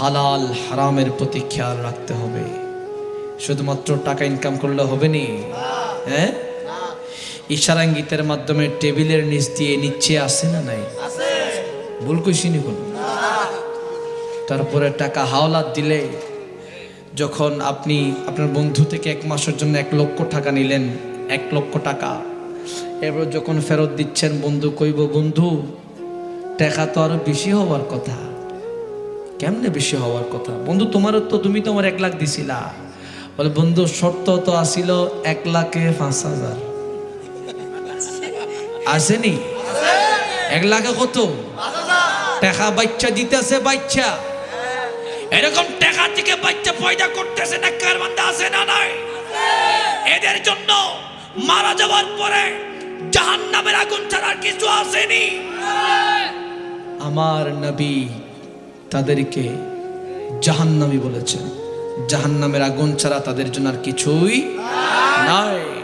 হালাল হারামের প্রতি খেয়াল রাখতে হবে। শুধুমাত্র টাকা ইনকাম করলে হবে নি? হ্যাঁ? ইশারাঙ্গিতের মাধ্যমে টেবিলের নিচ দিয়ে নিচে আসে না নাই? ভুল কইসিনি কোন? তারপরে টাকা হাওলাত দিলে যখন আপনি আপনার বন্ধু থেকে এক মাসের জন্য এক লক্ষ টাকা নিলেন এক লক্ষ টাকা। এবার যখন ফেরত দিচ্ছেন বন্ধু কইব বন্ধু টাকা তো আরও বেশি হওয়ার কথা। কেমনে বেশি হওয়ার কথা? বন্ধু তোমারও তো তুমি তো আমার এক লাখ দিছিলা। বলে বন্ধু শর্ত তো আসিল এক লাখে পাঁচ হাজার। আসেনি? এক লাখে কত? টাকা বাচ্চা দিতেছে বাচ্চা। এরকম টাকা থেকে বাচ্চা পয়দা করতেছে না কার বান্দা আছে না নাই? এদের জন্য মারা যাওয়ার পরে জাহান নামের আগুন ছাড়ার কিছু আসেনি। আমার নবী তাদেরকে জাহান্নামি বলেছেন। জাহান্নামের আগুন ছাড়া তাদের জন্য আর কিছুই নাই।